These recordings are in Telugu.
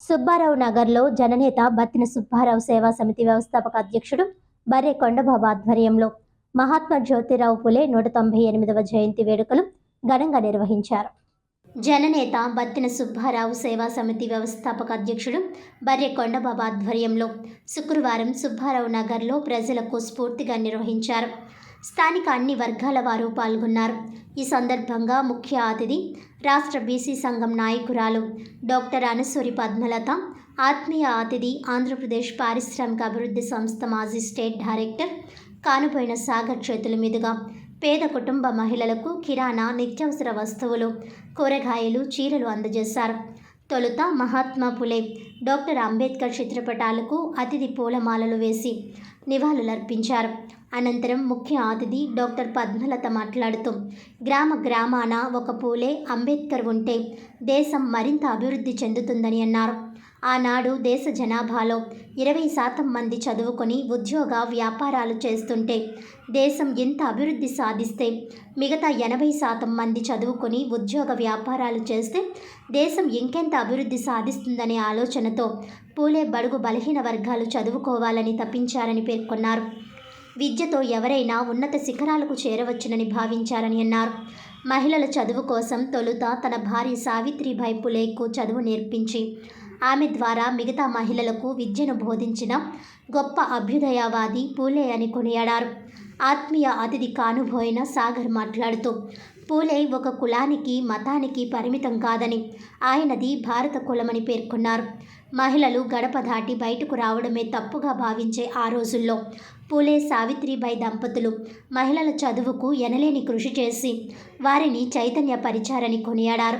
సుబ్బారావు నగర్లో జననేత బత్తిన సుబ్బారావు సేవా సమితి వ్యవస్థాపక అధ్యక్షుడు బర్రె కొండబాబు ఆధ్వర్యంలో మహాత్మా జ్యోతిరావు పులే నూట తొంభై ఎనిమిదవ జయంతి వేడుకలు ఘనంగా నిర్వహించారు. జననేత బత్తిన సుబ్బారావు సేవా సమితి వ్యవస్థాపక అధ్యక్షుడు బర్రె కొండబాబు ఆధ్వర్యంలో శుక్రవారం సుబ్బారావు నగర్లో ప్రజలకు స్ఫూర్తిగా నిర్వహించారు. స్థానిక అన్ని వర్గాల వారు పాల్గొన్నారు. ఈ సందర్భంగా ముఖ్య అతిథి రాష్ట్ర బీసీ సంఘం నాయకురాలు డాక్టర్ అనసూరి పద్మలత ఆత్మీయ అతిథి ఆంధ్రప్రదేశ్ పారిశ్రామిక అభివృద్ధి సంస్థ మాజీ స్టేట్ డైరెక్టర్ కానుపోయిన సాగర్ చేతుల మీదుగా పేద కుటుంబ మహిళలకు కిరాణా నిత్యావసర వస్తువులు కూరగాయలు చీరలు అందజేశారు. తొలుత మహాత్మా పులే డాక్టర్ అంబేద్కర్ చిత్రపటాలకు అతిథి పూలమాలలు వేసి నివాళులర్పించారు. అనంతరం ముఖ్య అతిథి డాక్టర్ పద్మలత మాట్లాడుతూ గ్రామ గ్రామాన ఒక పూలే అంబేద్కర్ ఉంటే దేశం మరింత అభివృద్ధి చెందుతుందని అన్నారు. ఆనాడు దేశ జనాభాలో ఇరవై శాతం మంది చదువుకొని ఉద్యోగ వ్యాపారాలు చేస్తుంటే దేశం ఎంత అభివృద్ధి సాధిస్తే మిగతా ఎనభై శాతం మంది చదువుకొని ఉద్యోగ వ్యాపారాలు చేస్తే దేశం ఇంకెంత అభివృద్ధి సాధిస్తుందనే ఆలోచనతో పూలే బడుగు బలహీన వర్గాలు చదువుకోవాలని తప్పించారని పేర్కొన్నారు. విద్యతో ఎవరైనా ఉన్నత శిఖరాలకు చేరవచ్చునని భావించారని అన్నారు. మహిళల చదువు కోసం తొలుత తన భార్య సావిత్రిబాయి పులేకు చదువు నేర్పించి ఆమె ద్వారా మిగతా మహిళలకు విద్యను బోధించిన గొప్ప అభ్యుదయవాది పూలే అని కొనియాడారు. ఆత్మీయ అతిథి కానుబోయిన సాగర్ మాట్లాడుతూ పూలే ఒక కులానికి మతానికి పరిమితం కాదని ఆయనది భారత కులమని పేర్కొన్నారు. మహిళలు గడప దాటి బయటకు రావడమే తప్పుగా భావించే ఆ రోజుల్లో. పూలే సావిత్రిబాయి దంపతులు. మహిళల చదువుకు ఎనలేని కృషి చేసి వారిని చైతన్యపరిచారని కొనియాడారు.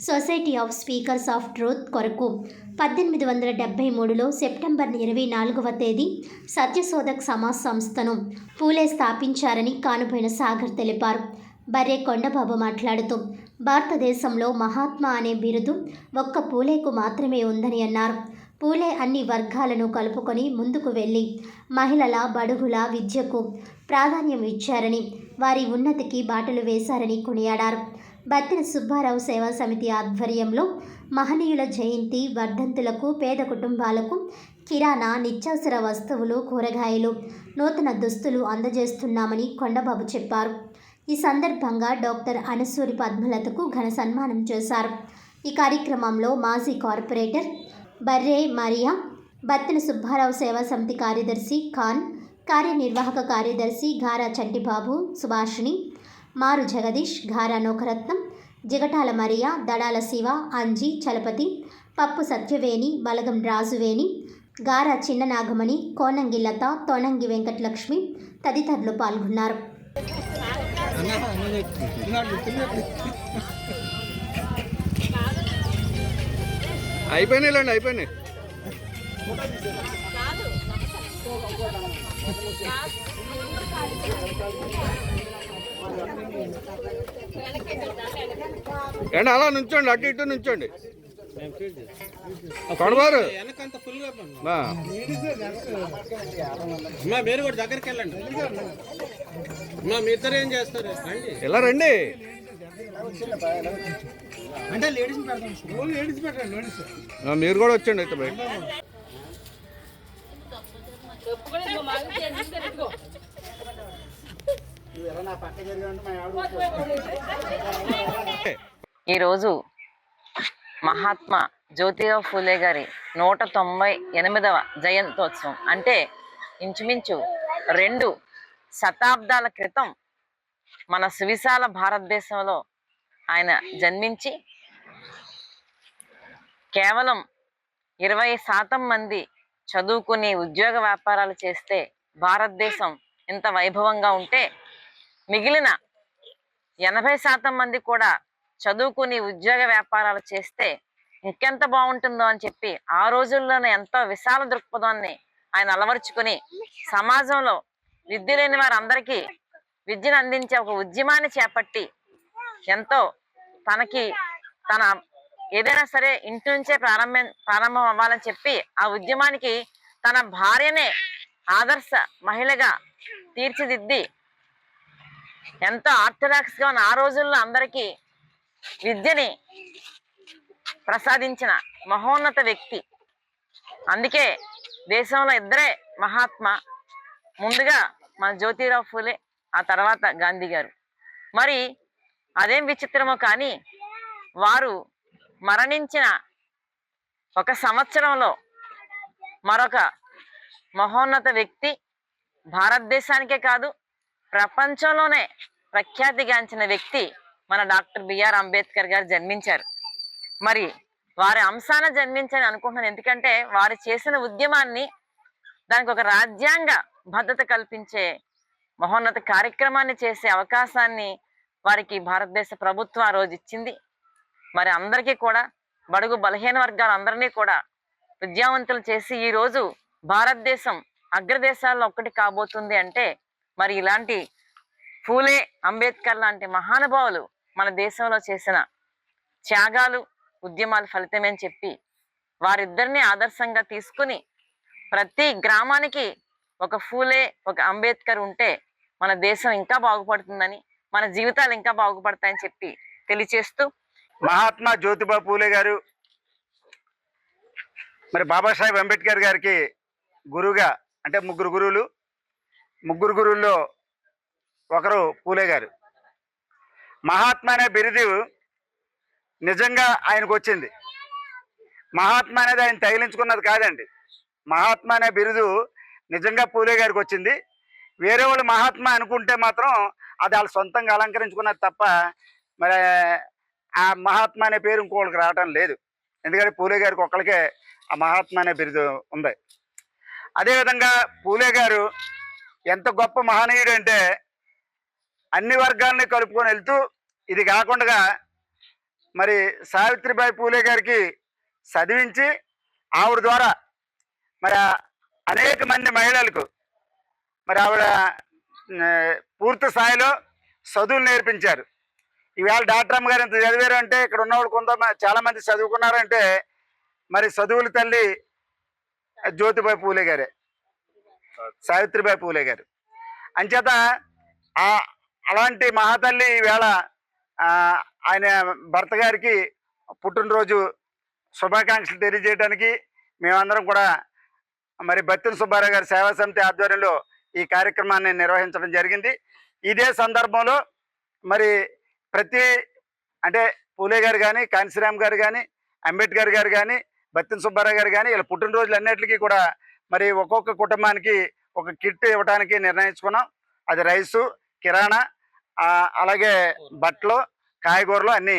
Society of speakers of truth కొరకు పద్దెనిమిది వందల డెబ్బై మూడులో సెప్టెంబర్ ఇరవై నాలుగవ తేదీ సత్యశోధక్ సమాజ్ సంస్థను పూలే స్థాపించారని కానుపోయిన సాగర్ తెలిపారు. బర్రె కొండబాబు మాట్లాడుతూ భారతదేశంలో మహాత్మా అనే బిరుదు ఒక్క పూలేకు మాత్రమే ఉందని అన్నారు. పూలే అన్ని వర్గాలను కలుపుకొని ముందుకు వెళ్ళి మహిళల బడుగుల విద్యకు ప్రాధాన్యం ఇచ్చారని వారి ఉన్నతికి బాటలు వేశారని కొనియాడారు. బత్తిన సుబ్బారావు సేవా సమితి ఆధ్వర్యంలో మహనీయుల జయంతి వర్ధంతులకు పేద కుటుంబాలకు కిరాణా నిత్యావసర వస్తువులు కూరగాయలు నూతన దుస్తులు అందజేస్తున్నామని కొండబాబు చెప్పారు. ఈ సందర్భంగా డాక్టర్ అనసూరి పద్మలతకు ఘన సన్మానం చేశారు. ఈ కార్యక్రమంలో మాజీ కార్పొరేటర్ బర్రే మరియా బత్తిన సుబ్బారావు సేవా సమితి కార్యదర్శి ఖాన్ కార్యనిర్వాహక కార్యదర్శి ఘారా చంటిబాబు సుభాషిణి మారు జగదీష్ ఘారా నోకరత్నం జిగటాల మరియా దడాల శివ అంజి చలపతి పప్పు సత్యవేణి బలగం రాజువేణి గారా చిన్న నాగమణి కోనంగి లత తోనంగి వెంకటలక్ష్మి తదితరులు పాల్గొన్నారు. అయిపోయినాయిలేండి అయిపోయినాయి. ఏంటి అలా నుంచోండి అటు ఇటు నుంచోండి. అమ్మా మీరు కూడా దగ్గరికి వెళ్ళండి. మీ ఇద్దరు ఏం చేస్తారు? రండి. ఇలా రండి? అంటే లేడీస్ పెట్టండి లేడీస్ మీరు కూడా వచ్చండి అయితే బయట. ఈరోజు మహాత్మా జ్యోతిరావు ఫూలే గారి నూట తొంభై ఎనిమిదవ జయంతోత్సవం. అంటే ఇంచుమించు రెండు శతాబ్దాల క్రితం మన సువిశాల భారతదేశంలో ఆయన జన్మించి కేవలం ఇరవై శాతం మంది చదువుకుని ఉద్యోగ వ్యాపారాలు చేస్తే భారతదేశం ఇంత వైభవంగా ఉంటే మిగిలిన ఎనభై శాతం మంది కూడా చదువుకుని ఉద్యోగ వ్యాపారాలు చేస్తే ఇంకెంత బాగుంటుందో అని చెప్పి ఆ రోజుల్లోనే ఎంతో విశాల దృక్పథాన్ని ఆయన అలవరుచుకుని సమాజంలో విద్య లేని వారందరికీ విద్యను అందించే ఒక ఉద్యమాన్ని చేపట్టి ఎంతో తనకి తన ఏదైనా సరే ఇంటి నుంచే ప్రారంభం ప్రారంభం అవ్వాలని చెప్పి ఆ ఉద్యమానికి తన భార్యనే ఆదర్శ మహిళగా తీర్చిదిద్ది ఎంతో ఆర్థడాక్స్గా ఉన్న ఆ రోజుల్లో అందరికీ విద్యని ప్రసాదించిన మహోన్నత వ్యక్తి. అందుకే దేశంలో ఇద్దరే మహాత్మా. ముందుగా మన జ్యోతిరావు ఫూలే ఆ తర్వాత గాంధీ గారు. మరి అదేం విచిత్రమో కానీ వారు మరణించిన ఒక సంవత్సరంలో మరొక మహోన్నత వ్యక్తి భారతదేశానికే కాదు ప్రపంచంలోనే ప్రఖ్యాతిగాంచిన వ్యక్తి మన డాక్టర్ బిఆర్ అంబేద్కర్ గారు జన్మించారు. మరి వారి అంశాన జన్మించని అనుకుంటున్నాను. ఎందుకంటే వారు చేసిన ఉద్యమాన్ని దానికి ఒక రాజ్యాంగ భద్రత కల్పించే మహోన్నత కార్యక్రమాన్ని చేసే అవకాశాన్ని వారికి భారతదేశ ప్రభుత్వం ఆ రోజు ఇచ్చింది. మరి అందరికీ కూడా బడుగు బలహీన వర్గాలు అందరినీ కూడా విద్యావంతులు చేసి ఈ రోజు భారతదేశం అగ్రదేశాల్లో ఒక్కటి కాబోతుంది అంటే మరి ఇలాంటి ఫూలే అంబేద్కర్ లాంటి మహానుభావులు మన దేశంలో చేసిన త్యాగాలు ఉద్యమాలు ఫలితమే అని చెప్పి వారిద్దరిని ఆదర్శంగా తీసుకుని ప్రతి గ్రామానికి ఒక ఫూలే ఒక అంబేద్కర్ ఉంటే మన దేశం ఇంకా బాగుపడుతుందని మన జీవితాలు ఇంకా బాగుపడతాయని చెప్పి తెలియచేస్తూ మహాత్మా జ్యోతిబా పూలే గారు మరి బాబాసాహెబ్ అంబేద్కర్ గారికి గురువుగా అంటే ముగ్గురు గురువులు ముగ్గురు గురువుల్లో ఒకరు పూలే గారు. మహాత్మా అనే బిరుదు నిజంగా ఆయనకు వచ్చింది మహాత్మా అనేది ఆయన తగిలించుకున్నది కాదండి. మహాత్మా అనే బిరుదు నిజంగా పూలే గారికి వచ్చింది వేరే వాళ్ళు మహాత్మా అనుకుంటే మాత్రం అది వాళ్ళు సొంతంగా అలంకరించుకున్నది తప్ప మరి ఆ మహాత్మా అనే పేరు ఇంకోళ్ళకి రావటం లేదు. ఎందుకంటే పూలే గారికి ఒక్కరికే ఆ మహాత్మా అనే బిరుదు ఉంది. అదేవిధంగా పూలే గారు ఎంత గొప్ప మహనీయుడు అంటే అన్ని వర్గాల్ని కలుపుకొని వెళ్తూ ఇది కాకుండా మరి సావిత్రిబాయి పూలే గారికి చదివించి ఆవిడ ద్వారా మరి అనేక మంది మహిళలకు మరి ఆవిడ పూర్తి స్థాయిలో చదువులు నేర్పించారు. ఈవేళ డాక్టర్ అమ్మ గారు ఇంత చదివారు అంటే ఇక్కడ ఉన్నవాళ్ళు కొంత చాలామంది చదువుకున్నారంటే మరి చదువుల తల్లి జ్యోతిబాయి పూలే గారే సావిత్రిబాయి పూలే గారు. అంచేత ఆ అలాంటి మహాతల్లి ఈవేళ ఆయన భర్త గారికి పుట్టినరోజు శుభాకాంక్షలు తెలియజేయడానికి మేమందరం కూడా మరి బత్తిన సుబ్బారావు గారి సేవా సమితి ఆధ్వర్యంలో ఈ కార్యక్రమాన్ని నిర్వహించడం జరిగింది. ఇదే సందర్భంలో మరి ప్రతి అంటే పూలే గారు కానీ కాంశీరామ్ గారు కానీ అంబేద్కర్ గారు కానీ బత్తిన సుబ్బారావు గారు కానీ ఇలా పుట్టినరోజులు అన్నిటికీ కూడా మరి ఒక్కొక్క కుటుంబానికి ఒక కిట్ ఇవ్వడానికి నిర్ణయించుకున్నాం. అది రైసు కిరాణా అలాగే బట్టలు కాయగూరలు అన్నీ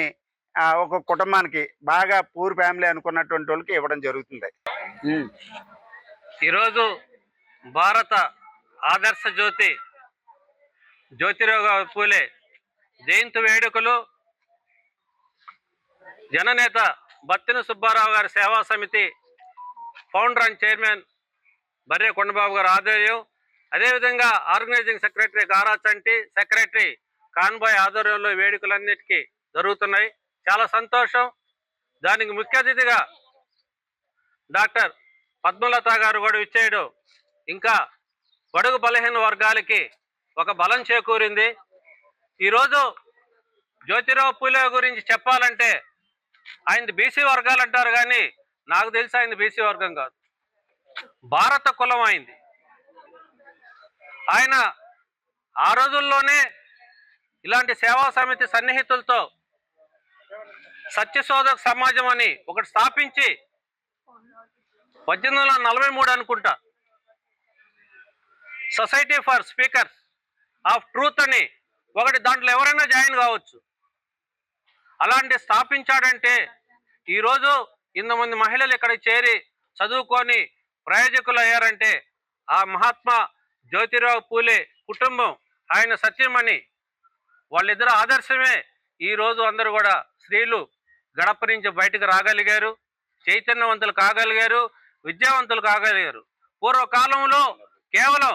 ఒక్కొక్క కుటుంబానికి బాగా పూర్ ఫ్యామిలీ అనుకున్నటువంటి వాళ్ళకి ఇవ్వడం జరుగుతుంది. ఈరోజు భారత ఆదర్శ జ్యోతి జ్యోతిరావు పూలే జయంతి వేడుకలు జననేత బత్తిన సుబ్బారావు గారి సేవా సమితి ఫౌండర్ అండ్ చైర్మన్ బర్రె కొండబాబు గారి ఆధ్వర్యం. అదేవిధంగా ఆర్గనైజింగ్ సెక్రటరీ గారా చంటి సెక్రటరీ కాన్బాయ్ ఆధ్వర్యంలో వేడుకలన్నిటికీ జరుగుతున్నాయి. చాలా సంతోషం. దానికి ముఖ్య అతిథిగా డాక్టర్ పద్మలత గారు కూడా ఇచ్చేయడం ఇంకా బడుగు బలహీన వర్గాలకి ఒక బలం చేకూరింది. ఈరోజు జ్యోతిరావు పూలే గురించి చెప్పాలంటే ఆయన బీసీ వర్గాలు అంటారు కానీ నాకు తెలిసి ఆయన బీసీ వర్గం కాదు. భారత కులం అయింది ఆయన ఆ రోజుల్లోనే ఇలాంటి సేవా సమితి సన్నిహితులతో సత్యశోధక సమాజం అని ఒకటి స్థాపించి పద్దెనిమిది వందల నలభై మూడు అనుకుంటా. Society for speakers of truth అని ఒకటి దాంట్లో ఎవరైనా జాయిన్ కావచ్చు. అలాంటి స్థాపించాడంటే ఈరోజు ఇంతమంది మహిళలు ఇక్కడ చేరి చదువుకొని ప్రయోజకులు అయ్యారంటే ఆ మహాత్మా జ్యోతిరావు పూలే కుటుంబం ఆయన సత్యమని వాళ్ళిద్దరు ఆదర్శమే. ఈ రోజు అందరూ కూడా స్త్రీలు గడప నుంచి బయటకు రాగలిగారు చైతన్యవంతులు కాగలిగారు విద్యావంతులు కాగలిగారు. పూర్వకాలంలో కేవలం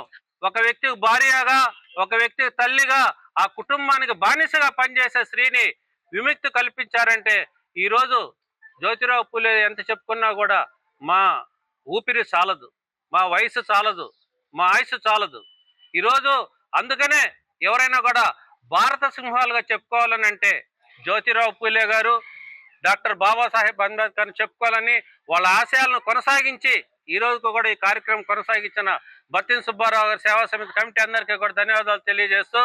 ఒక వ్యక్తికి భార్యగా ఒక వ్యక్తికి తల్లిగా ఆ కుటుంబానికి బానిసగా పనిచేసే స్త్రీని విముక్తి కల్పించారంటే ఈరోజు జ్యోతిరావు పూలే ఎంత చెప్పుకున్నా కూడా మా ఊపిరి చాలదు మా వయసు చాలదు మా ఆయుసు చాలదు. ఈరోజు అందుకనే ఎవరైనా కూడా భారత సింహాలుగా చెప్పుకోవాలని అంటే జ్యోతిరావు పూలే గారు డాక్టర్ బాబాసాహెబ్ అంబేద్కర్ చెప్పుకోవాలని వాళ్ళ ఆశయాలను కొనసాగించి ఈ రోజుకు కూడా ఈ కార్యక్రమం కొనసాగించిన బత్తిన సుబ్బారావు గారి సేవా సమితి కమిటీ అందరికీ కూడా ధన్యవాదాలు తెలియజేస్తూ